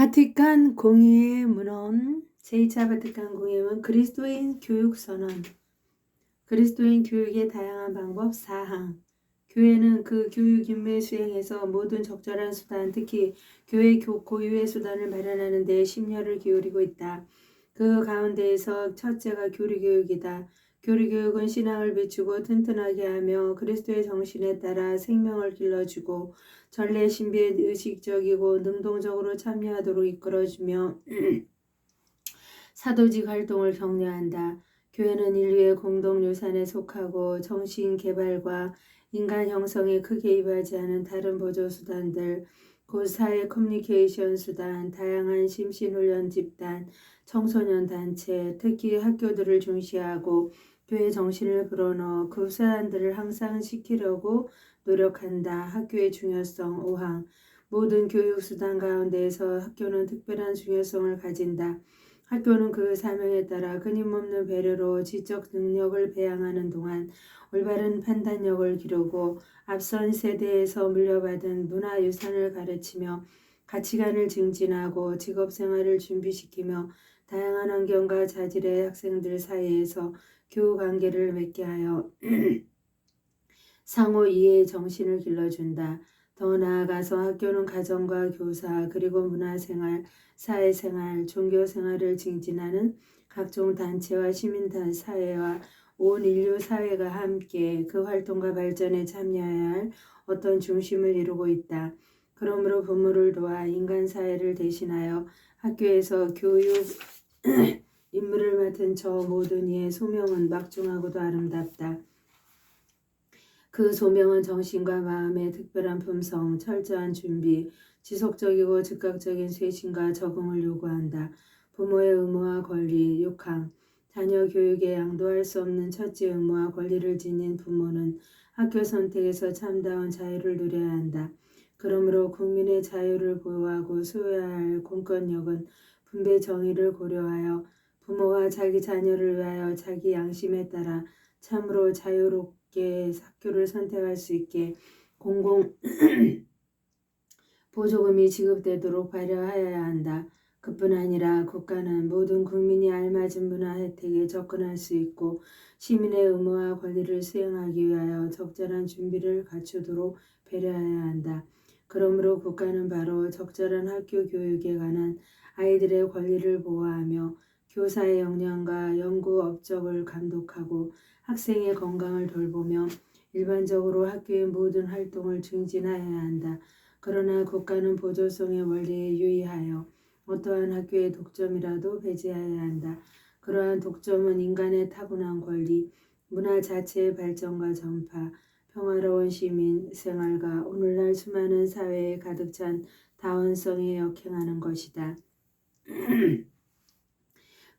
바티칸 공의회 문헌 제2차 바티칸 공의회는 그리스도인 교육 선언 그리스도인 교육의 다양한 방법 4항 교회는 그 교육 임무의 수행에서 모든 적절한 수단 특히 교회 교- 고유의 수단을 마련하는 데 심려를 기울이고 있다. 그 가운데에서 첫째가 교리 교육이다. 교리 교육은 신앙을 비추고 튼튼하게 하며 그리스도의 정신에 따라 생명을 길러주고 전례 신비에 의식적이고 능동적으로 참여하도록 이끌어주며 사도직 활동을 격려한다. 교회는 인류의 공동 유산에 속하고 정신 개발과 인간 형성에 크게 이바지 하는 다른 보조 수단들, 곧 사회 커뮤니케이션 수단, 다양한 심신훈련 집단, 청소년 단체, 특히 학교들을 중시하고 교회 정신을 불어넣어 그 수단들을 항상 시키려고 노력한다. 학교의 중요성 5항 모든 교육 수단 가운데에서 학교는 특별한 중요성을 가진다. 학교는 그 사명에 따라 끊임없는 배려로 지적 능력을 배양하는 동안 올바른 판단력을 기르고 앞선 세대에서 물려받은 문화유산을 가르치며 가치관을 증진하고 직업생활을 준비시키며 다양한 환경과 자질의 학생들 사이에서 교우 관계를 맺게 하여 상호 이해의 정신을 길러준다. 더 나아가서 학교는 가정과 교사 그리고 문화생활, 사회생활, 종교생활을 증진하는 각종 단체와 시민단 사회와 온 인류 사회가 함께 그 활동과 발전에 참여해야 할 어떤 중심을 이루고 있다. 그러므로 부모를 도와 인간 사회를 대신하여 학교에서 교육 임무를 맡은 저 모든 이의 소명은 막중하고도 아름답다. 그 소명은 정신과 마음의 특별한 품성, 철저한 준비, 지속적이고 즉각적인 쇄신과 적응을 요구한다. 부모의 의무와 권리, 6항. 자녀 교육에 양도할 수 없는 첫째 의무와 권리를 지닌 부모는 학교 선택에서 참다운 자유를 누려야 한다. 그러므로 국민의 자유를 보호하고 수호해야 할 공권력은 분배 정의를 고려하여 부모가 자기 자녀를 위하여 자기 양심에 따라 참으로 자유롭게 학교를 선택할 수 있게 공공 보조금이 지급되도록 발효하여야 한다. 그뿐 아니라 국가는 모든 국민이 알맞은 문화 혜택에 접근할 수 있고 시민의 의무와 권리를 수행하기 위하여 적절한 준비를 갖추도록 배려해야 한다. 그러므로 국가는 바로 적절한 학교 교육에 관한 아이들의 권리를 보호하며 교사의 역량과 연구 업적을 감독하고 학생의 건강을 돌보며 일반적으로 학교의 모든 활동을 증진하여야 한다. 그러나 국가는 보조성의 원리에 유의하여 어떠한 학교의 독점이라도 배제해야 한다. 그러한 독점은 인간의 타고난 권리, 문화 자체의 발전과 전파, 평화로운 시민 생활과 오늘날 수많은 사회에 가득 찬 다원성에 역행하는 것이다.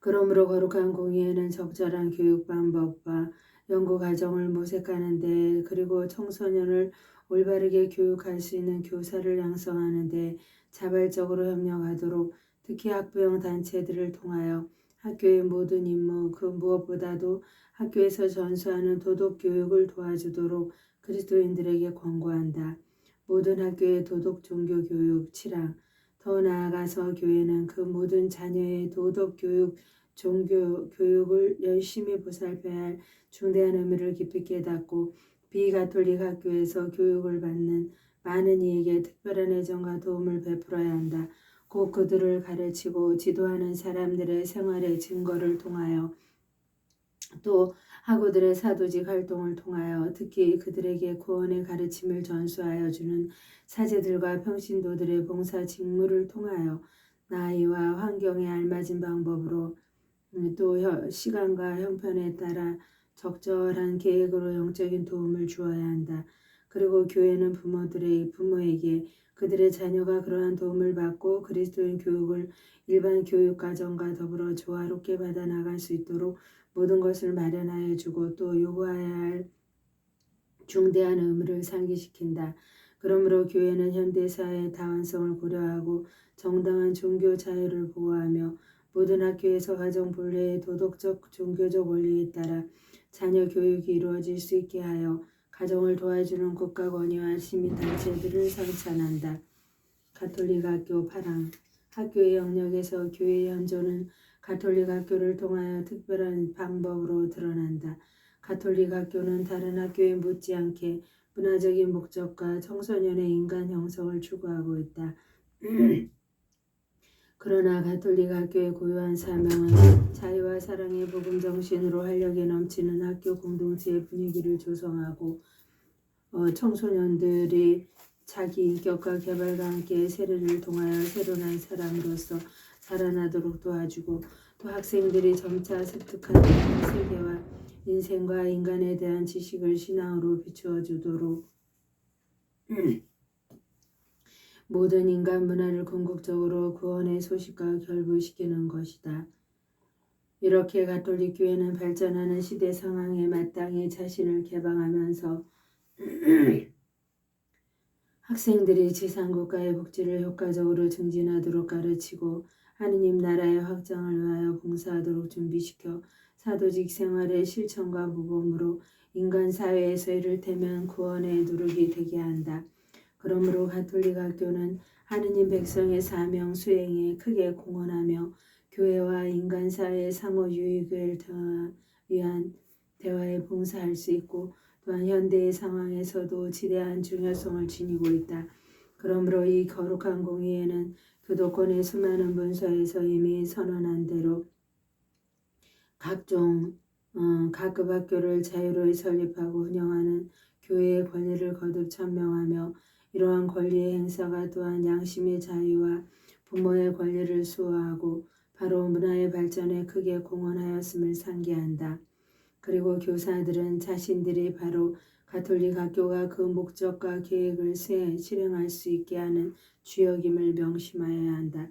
그러므로 거룩한 공의회는 적절한 교육 방법과 연구 과정을 모색하는데 그리고 청소년을 올바르게 교육할 수 있는 교사를 양성하는데 자발적으로 협력하도록 특히 학부형 단체들을 통하여 학교의 모든 임무 그 무엇보다도 학교에서 전수하는 도덕 교육을 도와주도록 그리스도인들에게 권고한다. 모든 학교의 도덕 종교 교육 7항 더 나아가서 교회는 그 모든 자녀의 도덕 교육 종교 교육을 열심히 보살펴야 할 중대한 의미를 깊이 깨닫고 비가톨릭 학교에서 교육을 받는 많은 이에게 특별한 애정과 도움을 베풀어야 한다. 곧 그들을 가르치고 지도하는 사람들의 생활의 증거를 통하여 또 학우들의 사도직 활동을 통하여 특히 그들에게 구원의 가르침을 전수하여 주는 사제들과 평신도들의 봉사 직무를 통하여 나이와 환경에 알맞은 방법으로 음, 또 혀- 시간과 형편에 따라 적절한 계획으로 영적인 도움을 주어야 한다. 그리고 교회는 부모들의 부모에게 그들의 자녀가 그러한 도움을 받고 그리스도인 교육을 일반 교육 과정과 더불어 조화롭게 받아 나갈 수 있도록 모든 것을 마련하여 주고 또 요구해야 할 중대한 의무를 상기시킨다. 그러므로 교회는 현대 사회의 다원성을 고려하고 정당한 종교 자유를 보호하며 모든 학교에서 가정 본래의 도덕적 종교적 원리에 따라 자녀 교육이 이루어질 수 있게 하여 가정을 도와주는 국가 권위와 시민 단체들을 성찬한다. 가톨릭 학교 8항 학교의 영역에서 교회 연조는 가톨릭 학교를 통하여 특별한 방법으로 드러난다. 가톨릭 학교는 다른 학교에 못지않게 문화적인 목적과 청소년의 인간 형성을 추구하고 있다. 그러나 가톨릭 학교의 고유한 사명은 자유와 사랑의 복음 정신으로 활력이 넘치는 학교 공동체의 분위기를 조성하고 어, 청소년들이 자기 인격과 개발과 함께 세례를 통하여 새로운 사람으로서 살아나도록 도와주고 또 학생들이 점차 습득하는 세계와 인생과 인간에 대한 지식을 신앙으로 비추어 주도록 모든 인간 문화를 궁극적으로 구원의 소식과 결부시키는 것이다. 이렇게 가톨릭 교회는 발전하는 시대 상황에 마땅히 자신을 개방하면서 학생들이 지상국가의 복지를 효과적으로 증진하도록 가르치고 하느님 나라의 확장을 위하여 봉사하도록 준비시켜 사도직 생활의 실천과 모범으로 인간 사회에서 이를테면 구원의 누룩이 되게 한다. 그러므로 가톨릭 학교는 하느님 백성의 사명 수행에 크게 공헌하며 교회와 인간 사회의 상호 유익을 위한 대화에 봉사할 수 있고 또한 현대의 상황에서도 지대한 중요성을 지니고 있다. 그러므로 이 거룩한 공의에는 교도권의 수많은 문서에서 이미 선언한 대로 각종 어, 각급 학교를 자유로이 설립하고 운영하는 교회의 권리를 거듭 천명하며 이러한 권리의 행사가 또한 양심의 자유와 부모의 권리를 수호하고 바로 문화의 발전에 크게 공헌하였음을 상기한다. 그리고 교사들은 자신들이 바로 가톨릭 학교가 그 목적과 계획을 실행할 수 있게 하는 주역임을 명심하여야 한다.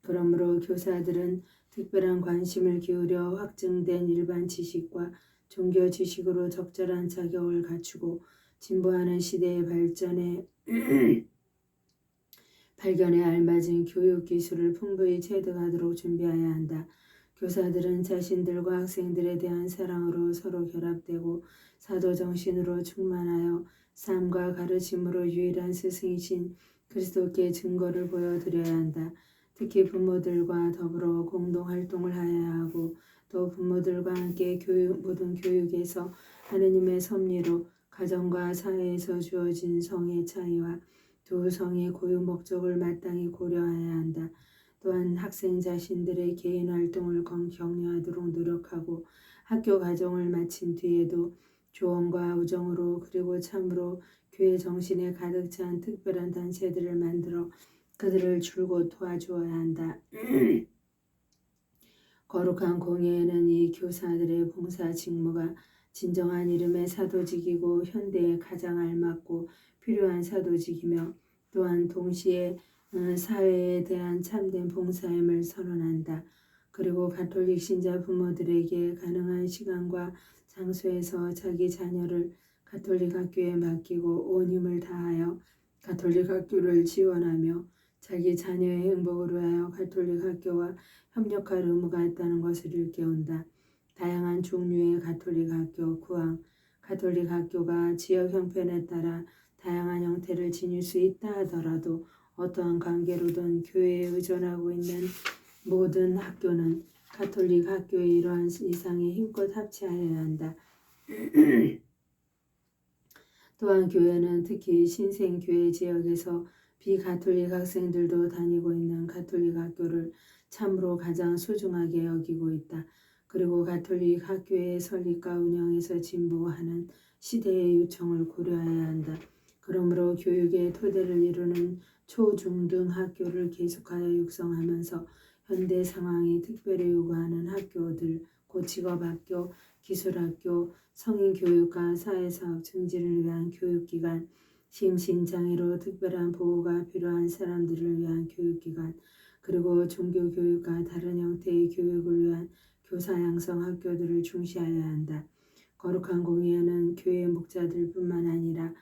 그러므로 교사들은 특별한 관심을 기울여 확증된 일반 지식과 종교 지식으로 적절한 자격을 갖추고 진보하는 시대의 발전에 발견에 알맞은 교육 기술을 풍부히 체득하도록 준비해야 한다. 교사들은 자신들과 학생들에 대한 사랑으로 서로 결합되고 사도 정신으로 충만하여 삶과 가르침으로 유일한 스승이신 그리스도께 증거를 보여드려야 한다. 특히 부모들과 더불어 공동 활동을 하여야 하고 또 부모들과 함께 교육 모든 교육에서 하느님의 섭리로 가정과 사회에서 주어진 성의 차이와 두 성의 고유 목적을 마땅히 고려해야 한다. 또한 학생 자신들의 개인 활동을 격려하도록 노력하고 학교 과정을 마친 뒤에도 조언과 우정으로 그리고 참으로 교회 정신에 가득 찬 특별한 단체들을 만들어 그들을 줄곧 도와주어야 한다. 거룩한 공예에는 이 교사들의 봉사 직무가 진정한 이름의 사도직이고 현대에 가장 알맞고 필요한 사도직이며 또한 동시에 어, 사회에 대한 참된 봉사임을 선언한다. 그리고 가톨릭 신자 부모들에게 가능한 시간과 장소에서 자기 자녀를 가톨릭 학교에 맡기고 온 힘을 다하여 가톨릭 학교를 지원하며 자기 자녀의 행복을 위하여 가톨릭 학교와 협력할 의무가 있다는 것을 일깨운다. 다양한 종류의 가톨릭 학교, 구황, 가톨릭 학교가 지역 형편에 따라 다양한 형태를 지닐 수 있다 하더라도 어떠한 관계로든 교회에 의존하고 있는 모든 학교는 가톨릭 학교의 이러한 이상에 힘껏 합치하여야 한다. 또한 교회는 특히 신생교회 지역에서 비가톨릭 학생들도 다니고 있는 가톨릭 학교를 참으로 가장 소중하게 여기고 있다. 그리고 가톨릭 학교의 설립과 운영에서 진보하는 시대의 요청을 고려해야 한다. 그러므로 교육의 토대를 이루는 초중등 학교를 계속하여 육성하면서 현대 상황이 특별히 요구하는 학교들, 곧 직업학교, 기술학교, 성인교육과 사회사업 증진을 위한 교육기관, 심신장애로 특별한 보호가 필요한 사람들을 위한 교육기관, 그리고 종교교육과 다른 형태의 교육을 위한 교사 양성 학교들을 중시하여야 한다. 거룩한 공예는 교회 목자들뿐만 아니라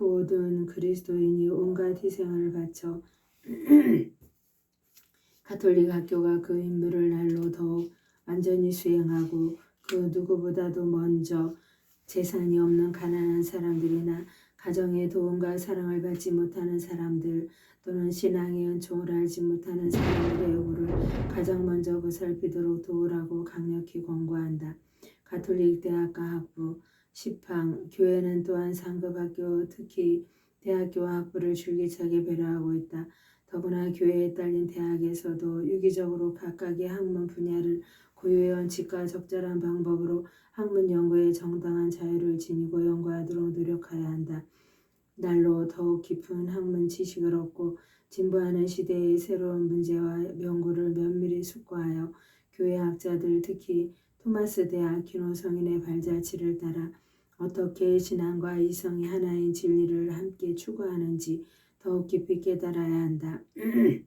모든 그리스도인이 온갖 희생을 바쳐 가톨릭 학교가 그 임무를 날로 더욱 완전히 수행하고 그 누구보다도 먼저 재산이 없는 가난한 사람들이나 가정의 도움과 사랑을 받지 못하는 사람들 또는 신앙의 은총을 알지 못하는 사람들의 요구를 가장 먼저 보살피도록 도우라고 강력히 권고한다. 가톨릭 대학과 학부 10항 교회는 또한 상급학교 특히 대학교와 학부를 줄기차게 배려하고 있다. 더구나 교회에 딸린 대학에서도 유기적으로 각각의 학문 분야를 고유의 원칙과 적절한 방법으로 학문 연구의 정당한 자유를 지니고 연구하도록 노력해야 한다. 날로 더욱 깊은 학문 지식을 얻고 진보하는 시대의 새로운 문제와 연구를 면밀히 숙고하여 교회 학자들 특히 토마스 대학 기노 성인의 발자취를 따라 어떻게 신앙과 이성이 하나인 진리를 함께 추구하는지 더욱 깊이 깨달아야 한다.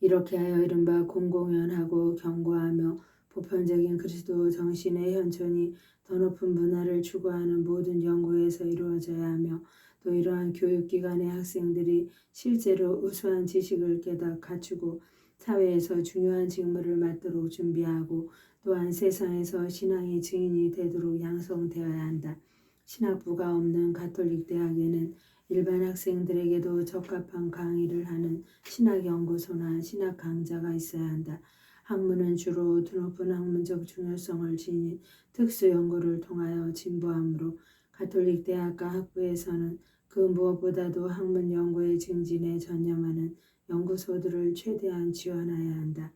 이렇게 하여 이른바 공공연하고 견고하며 보편적인 그리스도 정신의 현존이 더 높은 문화를 추구하는 모든 연구에서 이루어져야 하며 또 이러한 교육기관의 학생들이 실제로 우수한 지식을 깨닫 갖추고 사회에서 중요한 직무를 맡도록 준비하고 또한 세상에서 신앙의 증인이 되도록 양성되어야 한다. 신학부가 없는 가톨릭 대학에는 일반 학생들에게도 적합한 강의를 하는 신학연구소나 신학 강자가 있어야 한다. 학문은 주로 높은 학문적 중요성을 지닌 특수 연구를 통하여 진보하므로 가톨릭 대학과 학부에서는 그 무엇보다도 학문 연구의 증진에 전념하는 연구소들을 최대한 지원해야 한다.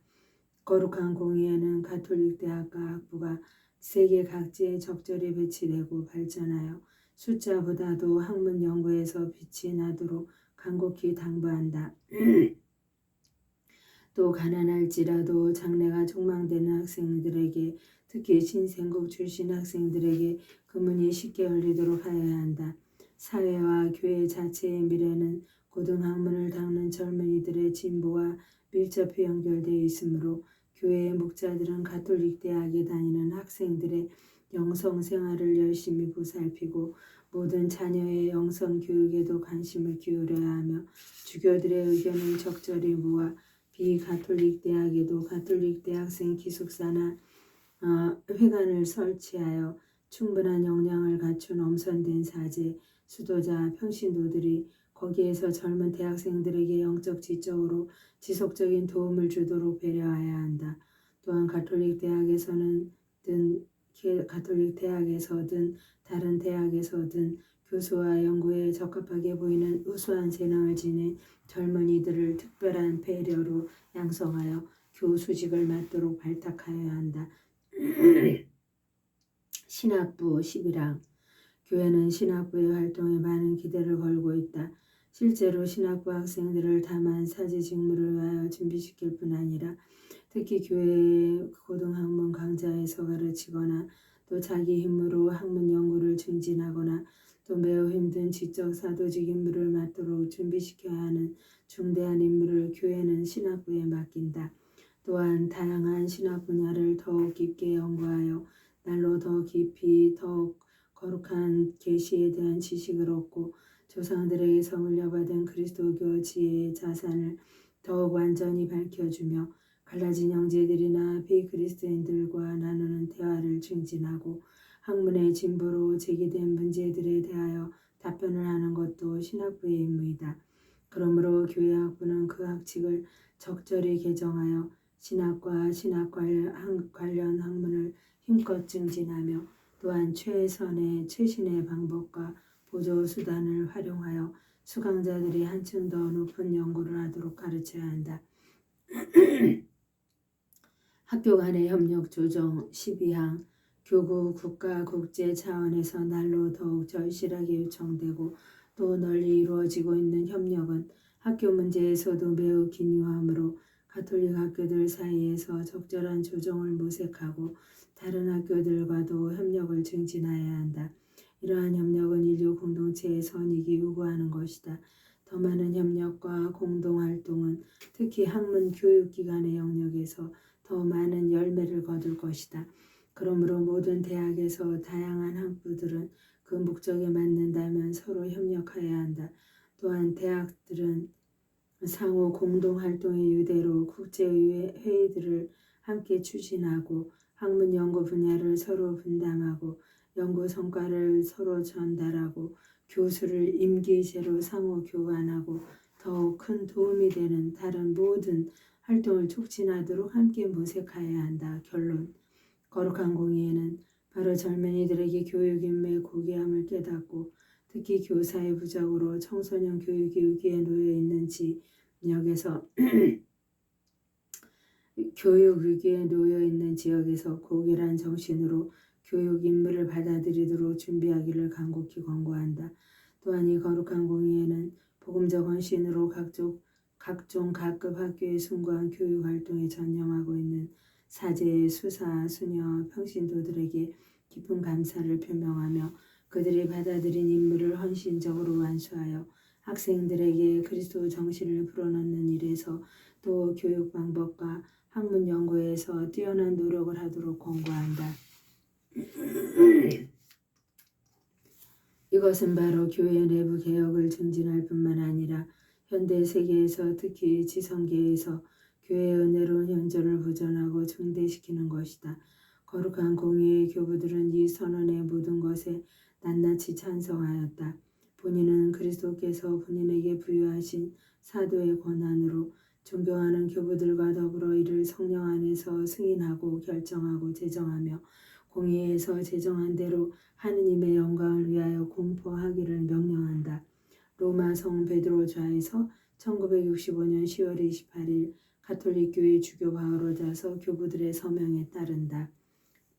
거룩한 공의에는 가톨릭 대학과 학부가 세계 각지에 적절히 배치되고 발전하여 숫자보다도 학문 연구에서 빛이 나도록 간곡히 당부한다. 또 가난할지라도 장래가 촉망되는 학생들에게 특히 신생국 출신 학생들에게 그 문이 쉽게 열리도록 하여야 한다. 사회와 교회 자체의 미래는 고등학문을 닦는 젊은이들의 진보와 밀접히 연결되어 있으므로 교회의 목자들은 가톨릭 대학에 다니는 학생들의 영성 생활을 열심히 보살피고 모든 자녀의 영성 교육에도 관심을 기울여야 하며 주교들의 의견을 적절히 모아 비가톨릭 대학에도 가톨릭 대학생 기숙사나 어, 회관을 설치하여 충분한 역량을 갖춘 엄선된 사제, 수도자, 평신도들이 거기에서 젊은 대학생들에게 영적 지적으로 지속적인 도움을 주도록 배려해야 한다. 또한 가톨릭 대학에서는 든 가톨릭 대학에서든 다른 대학에서든 교수와 연구에 적합하게 보이는 우수한 재능을 지닌 젊은이들을 특별한 배려로 양성하여 교수직을 맡도록 발탁하여야 한다. 신학부 11항 교회는 신학부의 활동에 많은 기대를 걸고 있다. 실제로 신학부 학생들을 다만 사제 직무를 위하여 준비시킬 뿐 아니라 특히 교회 고등학문 강좌에서 가르치거나 또 자기 힘으로 학문 연구를 증진하거나 또 매우 힘든 지적 사도직 임무를 맡도록 준비시켜야 하는 중대한 임무를 교회는 신학부에 맡긴다. 또한 다양한 신학 분야를 더욱 깊게 연구하여 날로 더 깊이 더욱 거룩한 계시에 대한 지식을 얻고 조상들에게서 물려받은 그리스도교 지혜의 자산을 더욱 완전히 밝혀주며 갈라진 형제들이나 비그리스도인들과 나누는 대화를 증진하고 학문의 진보로 제기된 문제들에 대하여 답변을 하는 것도 신학부의 임무이다. 그러므로 교회 학부는 그 학칙을 적절히 개정하여 신학과 신학 관련 학문을 힘껏 증진하며 또한 최선의 최신의 방법과 보조 수단을 활용하여 수강자들이 한층 더 높은 연구를 하도록 가르쳐야 한다. 학교 간의 협력 조정 12항 교구 국가 국제 차원에서 날로 더욱 절실하게 요청되고 또 널리 이루어지고 있는 협력은 학교 문제에서도 매우 기묘하므로 가톨릭 학교들 사이에서 적절한 조정을 모색하고 다른 학교들과도 협력을 증진해야 한다. 이러한 협력은 인류 공동체의 선익이 요구하는 것이다. 더 많은 협력과 공동활동은 특히 학문 교육기관의 영역에서 더 많은 열매를 거둘 것이다. 그러므로 모든 대학에서 다양한 학부들은 그 목적에 맞는다면 서로 협력해야 한다. 또한 대학들은 상호 공동활동의 유대로 국제의회 회의들을 함께 추진하고 학문 연구 분야를 서로 분담하고 연구 성과를 서로 전달하고 교수를 임기제로 상호 교환하고 더욱 큰 도움이 되는 다른 모든 활동을 촉진하도록 함께 모색해야 한다. 결론. 거룩한 공의에는 바로 젊은이들에게 교육 인매 고귀함을 깨닫고 특히 교사의 부적으로 청소년 교육이 위기에 놓여 있는 지 역에서 교육 위기에 놓여 있는 지역에서 고결한 정신으로 교육 임무를 받아들이도록 준비하기를 간곡히 권고한다. 또한 이 거룩한 공의에는 복음적 헌신으로 각종, 각종 각급 학교에 순고한 교육 활동에 전념하고 있는 사제, 수사, 수녀, 평신도들에게 깊은 감사를 표명하며 그들이 받아들인 임무를 헌신적으로 완수하여 학생들에게 그리스도 정신을 불어넣는 일에서 또 교육 방법과 학문 연구에서 뛰어난 노력을 하도록 권고한다. 이것은 바로 교회 내부 개혁을 증진할 뿐만 아니라 현대 세계에서 특히 지성계에서 교회의 은혜로운 현존을 보존하고 증대시키는 것이다. 거룩한 공의의 교부들은 이 선언의 모든 것에 낱낱이 찬성하였다. 본인은 그리스도께서 본인에게 부여하신 사도의 권한으로 존경하는 교부들과 더불어 이를 성령 안에서 승인하고 결정하고 제정하며 공의에서 제정한 대로 하느님의 영광을 위하여 공포하기를 명령한다. 로마 성 베드로 좌에서 1965년 10월 28일 가톨릭 교회 주교 바오로 자서 교부들의 서명에 따른다.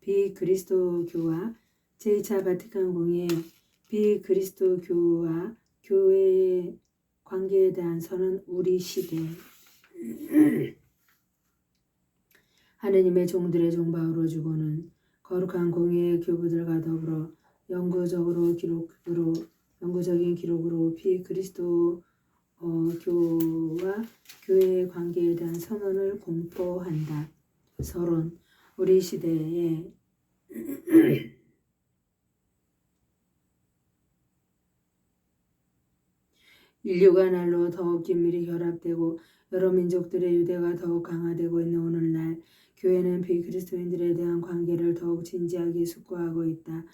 비그리스도교와 제2차 바티칸 공의 비그리스도교와 교회의 관계에 대한 선은 우리 시대 하느님의 종들의 종바우로 주고는 거룩한 공의의 교부들과 더불어 영구적으로 기록으로 영구적인 기록으로 비그리스도 어, 교와 교회의 관계에 대한 선언을 공포한다. 서론 우리 시대에 인류가 날로 더욱 긴밀히 결합되고 여러 민족들의 유대가 더욱 강화되고 있는 오늘날 교회는 비그리스도인들에 대한 관계를 더욱 진지하게 숙고하고 있다.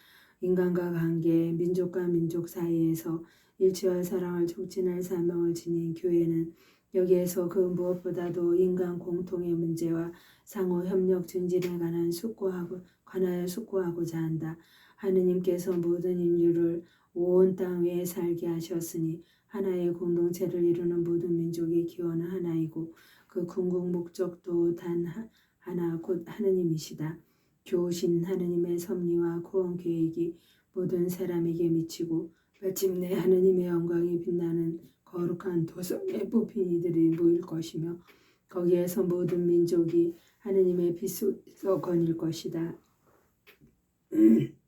인간과 관계, 민족과 민족 사이에서 일치와 사랑을 촉진할 사명을 지닌 교회는 여기에서 그 무엇보다도 인간 공통의 문제와 상호 협력 증진에 관한 숙고하고 관하여 숙고하고자 한다. 하느님께서 모든 인류를 온 땅 위에 살게 하셨으니 하나의 공동체를 이루는 모든 민족의 기원은 하나이고 그 궁극 목적도 단 하나 곧 하느님이시다. 교우신 하느님의 섭리와 구원 계획이 모든 사람에게 미치고 마침내 하느님의 영광이 빛나는 거룩한 도성에 뽑힌 이들이 모일 것이며 거기에서 모든 민족이 하느님의 빛 속에서 거닐 것이다.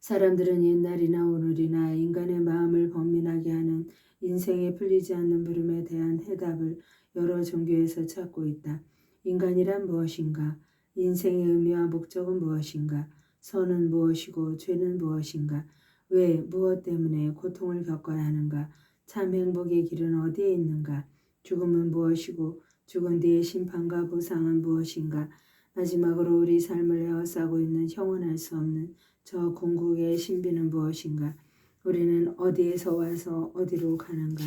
사람들은 옛날이나 오늘이나 인간의 마음을 범민하게 하는 인생에 풀리지 않는 물음에 대한 해답을 여러 종교에서 찾고 있다. 인간이란 무엇인가? 인생의 의미와 목적은 무엇인가? 선은 무엇이고 죄는 무엇인가? 왜 무엇 때문에 고통을 겪어야 하는가? 참 행복의 길은 어디에 있는가? 죽음은 무엇이고 죽은 뒤의 심판과 보상은 무엇인가? 마지막으로 우리 삶을 에워싸고 있는 형언할 수 없는 저 궁극의 신비는 무엇인가? 우리는 어디에서 와서 어디로 가는가?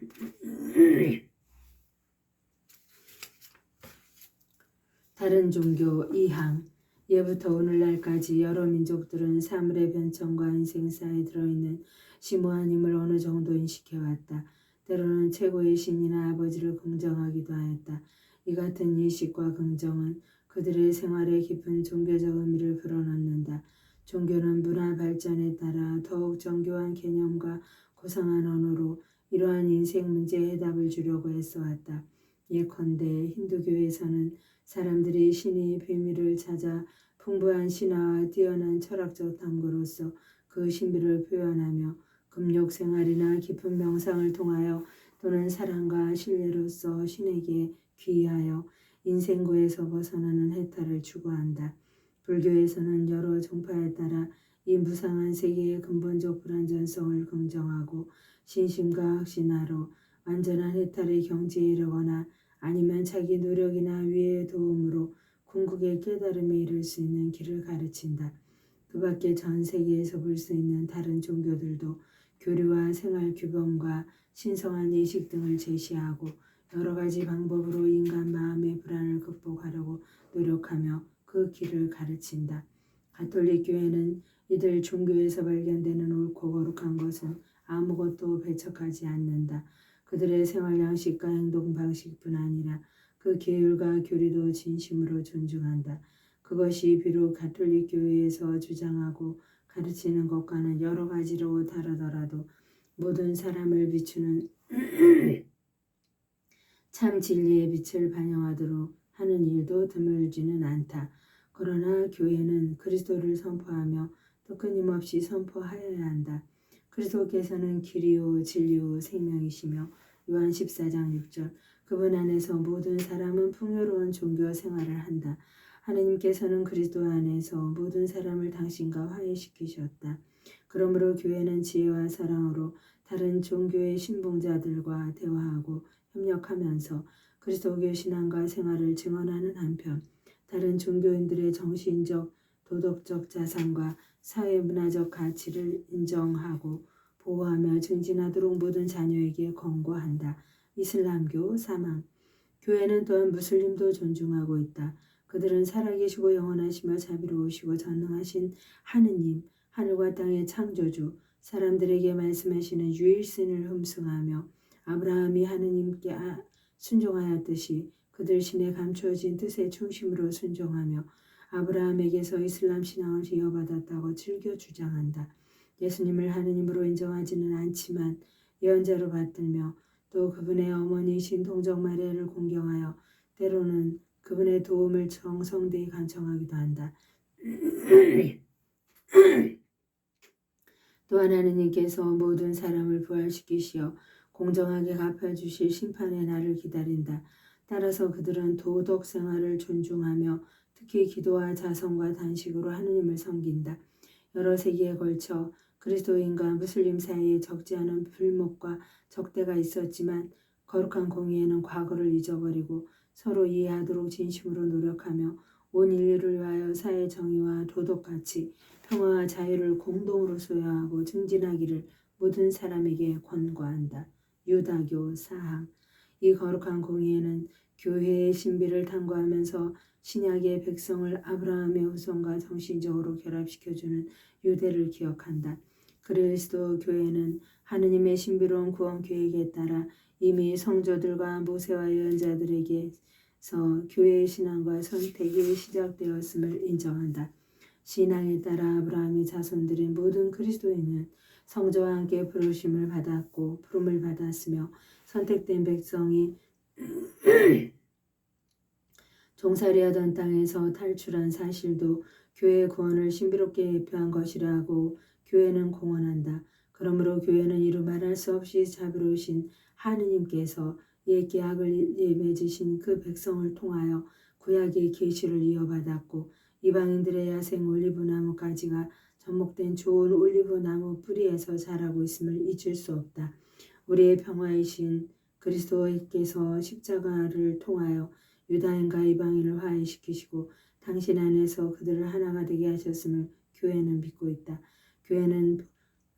다른 종교 이항 예부터 오늘날까지 여러 민족들은 사물의 변천과 인생사에 들어있는 심오한 힘을 어느 정도 인식해왔다. 때로는 최고의 신이나 아버지를 긍정하기도 하였다. 이 같은 인식과 긍정은 그들의 생활에 깊은 종교적 의미를 불어넣는다. 종교는 문화 발전에 따라 더욱 정교한 개념과 고상한 언어로 이러한 인생 문제에 해답을 주려고 애써왔다. 예컨대 힌두교에서는 사람들이 신의 비밀을 찾아 풍부한 신화와 뛰어난 철학적 탐구로서 그 신비를 표현하며 금욕 생활이나 깊은 명상을 통하여 또는 사랑과 신뢰로서 신에게 귀하여 인생고에서 벗어나는 해탈을 추구한다. 불교에서는 여러 종파에 따라 이 무상한 세계의 근본적 불완전성을 긍정하고 신심과 확신하로 완전한 해탈의 경지에 이르거나 아니면 자기 노력이나 위의 도움으로 궁극의 깨달음에 이를 수 있는 길을 가르친다. 그 밖에 전 세계에서 볼 수 있는 다른 종교들도 교류와 생활 규범과 신성한 예식 등을 제시하고 여러 가지 방법으로 인간 마음의 불안을 극복하려고 노력하며 그 길을 가르친다. 가톨릭 교회는 이들 종교에서 발견되는 옳고 거룩한 것은 아무것도 배척하지 않는다. 그들의 생활 양식과 행동 방식뿐 아니라 그 계율과 교리도 진심으로 존중한다. 그것이 비록 가톨릭 교회에서 주장하고 가르치는 것과는 여러 가지로 다르더라도 모든 사람을 비추는 참 진리의 빛을 반영하도록 하는 일도 드물지는 않다. 그러나 교회는 그리스도를 선포하며 또 끊임없이 선포하여야 한다. 그리스도께서는 길이요 진리요 생명이시며 요한 14장 6절 그분 안에서 모든 사람은 풍요로운 종교 생활을 한다. 하느님께서는 그리스도 안에서 모든 사람을 당신과 화해시키셨다. 그러므로 교회는 지혜와 사랑으로 다른 종교의 신봉자들과 대화하고 협력하면서 그리스도교 신앙과 생활을 증언하는 한편 다른 종교인들의 정신적, 도덕적 자산과 사회 문화적 가치를 인정하고 보호하며 증진하도록 모든 자녀에게 권고한다. 이슬람교 사망 교회는 또한 무슬림도 존중하고 있다. 그들은 살아계시고 영원하시며 자비로우시고 전능하신 하느님, 하늘과 땅의 창조주, 사람들에게 말씀하시는 유일신을 흠숭하며 아브라함이 하느님께 아, 순종하였듯이 그들 신에 감추어진 뜻의 중심으로 순종하며 아브라함에게서 이슬람 신앙을 이어받았다고 즐겨 주장한다. 예수님을 하느님으로 인정하지는 않지만 예언자로 받들며 또 그분의 어머니이신 동정 마리아를 공경하여 때로는 그분의 도움을 정성되이 간청하기도 한다. 또한 하느님께서 모든 사람을 부활시키시어 공정하게 갚아주실 심판의 날을 기다린다. 따라서 그들은 도덕 생활을 존중하며 특히 기도와 자성과 단식으로 하느님을 섬긴다. 여러 세기에 걸쳐 그리스도인과 무슬림 사이에 적지 않은 불목과 적대가 있었지만 거룩한 공의에는 과거를 잊어버리고 서로 이해하도록 진심으로 노력하며 온 인류를 위하여 사회 정의와 도덕 가치, 평화와 자유를 공동으로 소유하고 증진하기를 모든 사람에게 권고한다. 유다교 사항 이 거룩한 공의에는 교회의 신비를 탐구하면서 신약의 백성을 아브라함의 후손과 정신적으로 결합시켜주는 유대를 기억한다. 그리스도 교회는 하느님의 신비로운 구원 계획에 따라 이미 성조들과 모세와 예언자들에게서 교회의 신앙과 선택이 시작되었음을 인정한다. 신앙에 따라 아브라함의 자손들인 모든 그리스도인은 성조와 함께 부르심을 받았고 부름을 받았으며 선택된 백성이 종살이하던 땅에서 탈출한 사실도 교회의 구원을 신비롭게 예표한 것이라고 교회는 공언한다. 그러므로 교회는 이루 말할 수 없이 자비로우신 하느님께서 옛 계약을 맺으신 그 백성을 통하여 구약의 계시를 이어받았고 이방인들의 야생 올리브 나무 가지가 접목된 좋은 올리브 나무 뿌리에서 자라고 있음을 잊을 수 없다. 우리의 평화이신 그리스도께서 십자가를 통하여 유다인과 이방인을 화해시키시고 당신 안에서 그들을 하나가 되게 하셨음을 교회는 믿고 있다. 교회는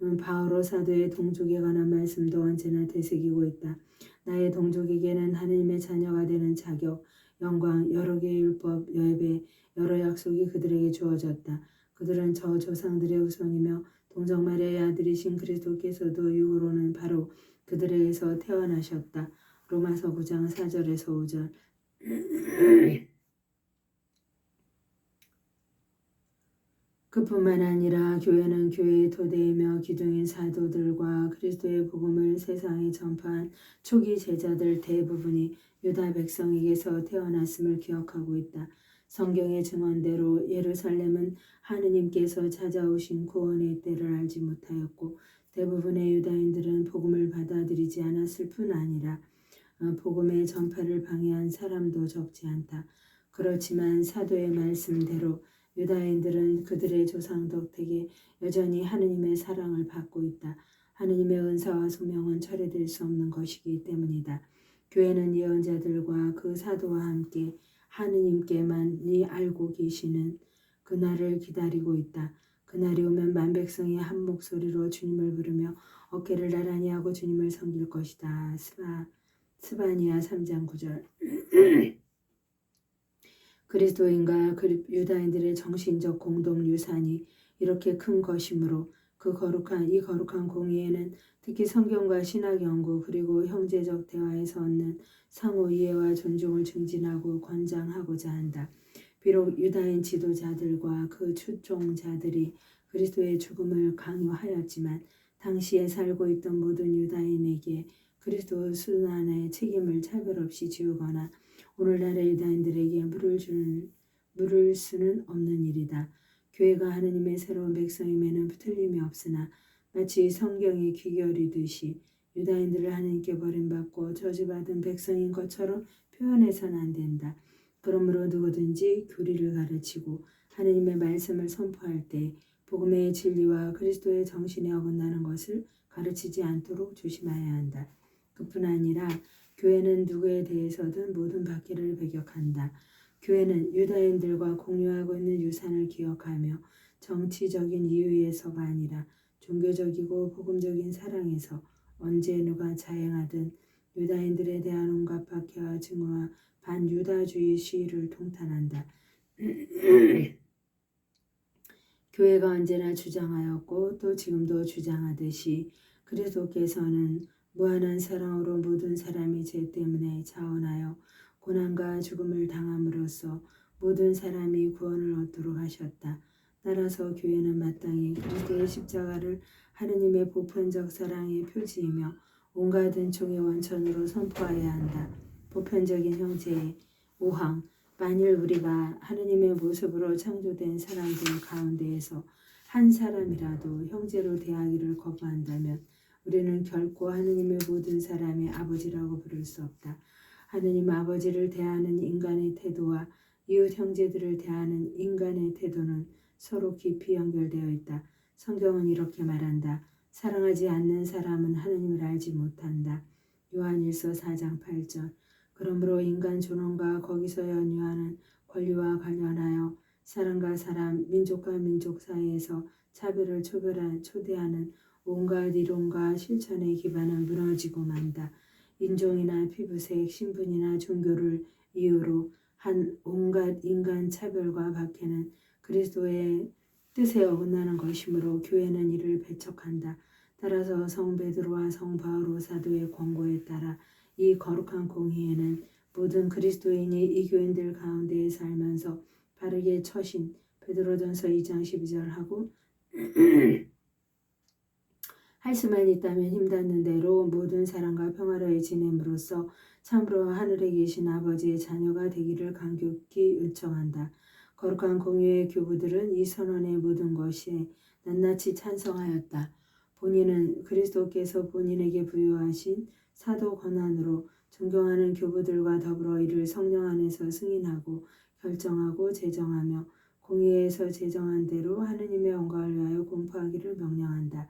음, 바오로 사도의 동족에 관한 말씀도 언제나 되새기고 있다. 나의 동족에게는 하느님의 자녀가 되는 자격, 영광, 여러 개의 율법, 예배, 여러 약속이 그들에게 주어졌다. 그들은 저 조상들의 후손이며 동정 마리아의 아들이신 그리스도께서도 육으로는 바로 그들에게서 태어나셨다. 로마서 9장 4절에서 5절 그뿐만 아니라 교회는 교회의 토대이며 기둥인 사도들과 그리스도의 복음을 세상에 전파한 초기 제자들 대부분이 유다 백성에게서 태어났음을 기억하고 있다. 성경의 증언대로 예루살렘은 하느님께서 찾아오신 구원의 때를 알지 못하였고 대부분의 유다인들은 복음을 받아들이지 않았을 뿐 아니라 어, 복음의 전파를 방해한 사람도 적지 않다. 그렇지만 사도의 말씀대로 유다인들은 그들의 조상 덕택에 여전히 하느님의 사랑을 받고 있다. 하느님의 은사와 소명은 철회될 수 없는 것이기 때문이다. 교회는 예언자들과 그 사도와 함께 하느님께만이 알고 계시는 그날을 기다리고 있다. 그날이 오면 만 백성이 한 목소리로 주님을 부르며 어깨를 나란히 하고 주님을 섬길 것이다. 스바, 스바니아 3장 9절 그리스도인과 그 유다인들의 정신적 공동 유산이 이렇게 큰 것이므로 그 거룩한 이 거룩한 공의에는 특히 성경과 신학 연구 그리고 형제적 대화에서 얻는 상호 이해와 존중을 증진하고 권장하고자 한다. 비록 유다인 지도자들과 그 추종자들이 그리스도의 죽음을 강요하였지만 당시에 살고 있던 모든 유다인에게 그리스도 순환의 책임을 차별 없이 지우거나 오늘날의 유다인들에게 물을 주는 물을 수는 없는 일이다. 교회가 하느님의 새로운 백성임에는 틀림이 없으나 마치 성경의 귀결이듯이 유다인들을 하느님께 버림받고 저주받은 백성인 것처럼 표현해서는 안 된다. 그러므로 누구든지 교리를 가르치고 하느님의 말씀을 선포할 때 복음의 진리와 그리스도의 정신에 어긋나는 것을 가르치지 않도록 조심해야 한다. 그뿐 아니라 교회는 누구에 대해서든 모든 박해를 배격한다. 교회는 유다인들과 공유하고 있는 유산을 기억하며 정치적인 이유에서가 아니라 종교적이고 복음적인 사랑에서 언제 누가 자행하든 유다인들에 대한 온갖 박해와 증오와 반유다주의 시위를 통탄한다. 교회가 언제나 주장하였고 또 지금도 주장하듯이 그리스도께서는 무한한 사랑으로 모든 사람이 죄 때문에 자원하여 고난과 죽음을 당함으로써 모든 사람이 구원을 얻도록 하셨다. 따라서 교회는 마땅히 그리스도의 십자가를 하느님의 보편적 사랑의 표지이며 온갖 은총의 원천으로 선포해야 한다. 보편적인 형제의 오항 만일 우리가 하느님의 모습으로 창조된 사람들 가운데에서 한 사람이라도 형제로 대하기를 거부한다면 우리는 결코 하느님의 모든 사람의 아버지라고 부를 수 없다. 하느님 아버지를 대하는 인간의 태도와 이웃 형제들을 대하는 인간의 태도는 서로 깊이 연결되어 있다. 성경은 이렇게 말한다. 사랑하지 않는 사람은 하느님을 알지 못한다. 요한일서 4장 8절 그러므로 인간 존엄과 거기서 연유하는 권리와 관련하여 사람과 사람, 민족과 민족 사이에서 차별을 초별한, 초대하는 온갖 이론과 실천의 기반은 무너지고 만다. 인종이나 피부색, 신분이나 종교를 이유로 한 온갖 인간 차별과 박해는 그리스도의 뜻에 어긋나는 것이므로 교회는 이를 배척한다. 따라서 성 베드로와 성 바오로 사도의 권고에 따라 이 거룩한 공의에는 모든 그리스도인이 이 교인들 가운데 살면서 바르게 처신 베드로전서 2장 12절하고 할 수만 있다면 힘닿는 대로 모든 사랑과 평화를 지냄으로써 참으로 하늘에 계신 아버지의 자녀가 되기를 간곡히 요청한다. 거룩한 공유의 교부들은 이 선언의 모든 것에 낱낱이 찬성하였다. 본인은 그리스도께서 본인에게 부여하신 사도 권한으로 존경하는 교부들과 더불어 이를 성령 안에서 승인하고 결정하고 제정하며 공의에서 제정한 대로 하느님의 영광을 위하여 공포하기를 명령한다.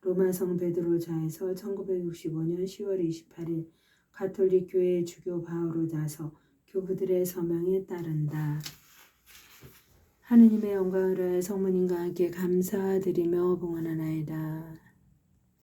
로마성 베드로자에서 1965년 10월 28일 가톨릭 교회 주교 바오로다서 교부들의 서명에 따른다. 하느님의 영광을 위하여 성모님과 함께 감사드리며 봉헌하나이다.